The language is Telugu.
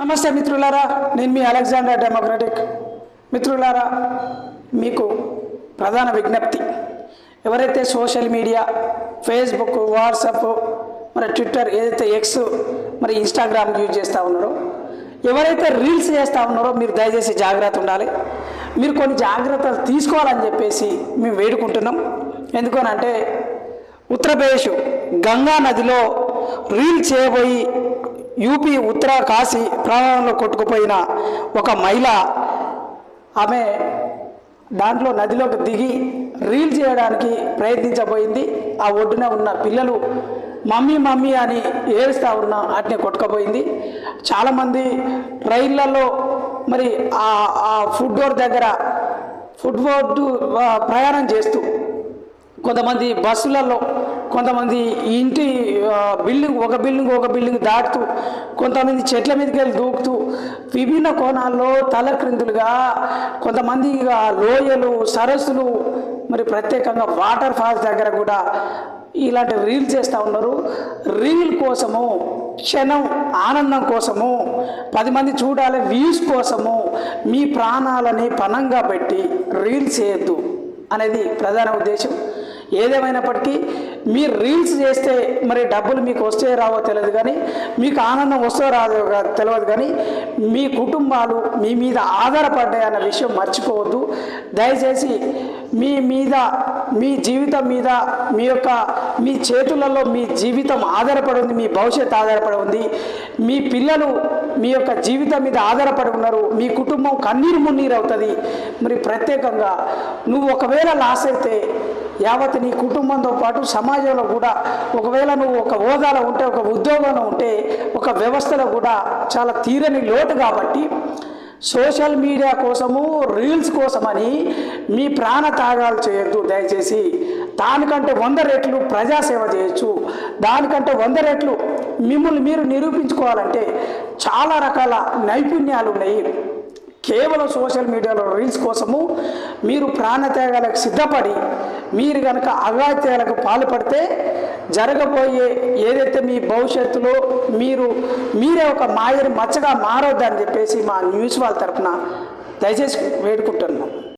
నమస్తే మిత్రులారా నేను మీ అలెగ్జాండర్ డెమోక్రటిక్. మిత్రులారా మీకు ప్రధాన విజ్ఞప్తి. ఎవరైతే సోషల్ మీడియా ఫేస్బుక్ వాట్సాప్ మరి ట్విట్టర్ ఏదైతే ఎక్స్ మరి ఇన్స్టాగ్రామ్ యూజ్ చేస్తూ ఉన్నారో ఎవరైతే రీల్స్ చేస్తూ ఉన్నారో మీరు దయచేసి జాగ్రత్త ఉండాలి. మీరు కొన్ని జాగ్రత్తలు తీసుకోవాలని చెప్పేసి మేము వేడుకుంటున్నాం. ఎందుకనంటే ఉత్తరప్రదేశ్ గంగా నదిలో రీల్ చేయబోయి యూపీ ఉత్తర కాశీ ప్రాంతంలో కొట్టుకుపోయిన ఒక మహిళ ఆమె దాంట్లో నదిలోకి దిగి రీల్ చేయడానికి ప్రయత్నించబోయింది. ఆ ఒడ్డున ఉన్న పిల్లలు మమ్మీ మమ్మీ అని ఏడుస్తూ ఉన్న వాటిని కొట్టుకుపోయింది. చాలామంది రైళ్ళలో మరి ఆ ఫుడ్ డోర్ దగ్గర ఫుడ్ బోర్డు ప్రయాణం చేస్తూ కొంతమంది బస్సులలో కొంతమంది ఇంటి బిల్డింగ్ ఒక బిల్డింగ్ ఒక బిల్డింగ్ దాటుతూ కొంతమంది చెట్ల మీదకి వెళ్ళి దూకుతూ విభిన్న కోణాల్లో తలక్రిందులుగా కొంతమంది ఇక లోయలు సరస్సులు మరి ప్రత్యేకంగా వాటర్ ఫాల్స్ దగ్గర కూడా ఇలాంటి రీల్ చేస్తూ ఉన్నారు. రీల్ కోసము క్షణం ఆనందం కోసము పది మంది చూడాలి వ్యూస్ కోసము మీ ప్రాణాలని పణంగా పెట్టి రీల్స్ చేయొద్దు అనేది ప్రధాన ఉద్దేశం. ఏదేమైనప్పటికీ మీరు రీల్స్ చేస్తే మరి డబ్బులు మీకు వస్తే రావో తెలియదు కానీ మీకు ఆనందం వస్తో రాదో తెలియదు కానీ మీ కుటుంబాలు మీ మీద ఆధారపడ్డాయి అన్న విషయం మర్చిపోవద్దు. దయచేసి మీ మీద మీ జీవితం మీద మీ యొక్క మీ చేతులలో మీ జీవితం ఆధారపడి ఉంది మీ భవిష్యత్తు ఆధారపడి ఉంది. మీ పిల్లలు మీ యొక్క జీవితం మీద ఆధారపడి ఉన్నారు. మీ కుటుంబం కన్నీరు మున్నీరు అవుతుంది. మరి ప్రత్యేకంగా నువ్వు ఒకవేళ లాస్ అయితే యావత్ నీ కుటుంబంతో పాటు సమాజంలో కూడా ఒకవేళ నువ్వు ఒక హోదాలో ఉంటే ఒక ఉద్యోగంలో ఉంటే ఒక వ్యవస్థలో కూడా చాలా తీరని లోటు కాబట్టి సోషల్ మీడియా కోసము రీల్స్ కోసమని మీ ప్రాణ త్యాగాలు చేయొద్దు దయచేసి. దానికంటే వంద రెట్లు ప్రజాసేవ చేయొచ్చు. దానికంటే వంద రెట్లు మిమ్మల్ని మీరు నిరూపించుకోవాలంటే చాలా రకాల నైపుణ్యాలు ఉన్నాయి. కేవలం సోషల్ మీడియాలో రీల్స్ కోసము మీరు ప్రాణత్యాగాలకు సిద్ధపడి మీరు కనుక అగాత్యాలకు పాల్పడితే జరగబోయే ఏదైతే మీ భవిష్యత్తులో మీరు మీరే ఒక మాయని మచ్చగా మారొద్దని చెప్పేసి మా న్యూస్ వాళ్ళ తరఫున దయచేసి వేడుకుంటున్నాం.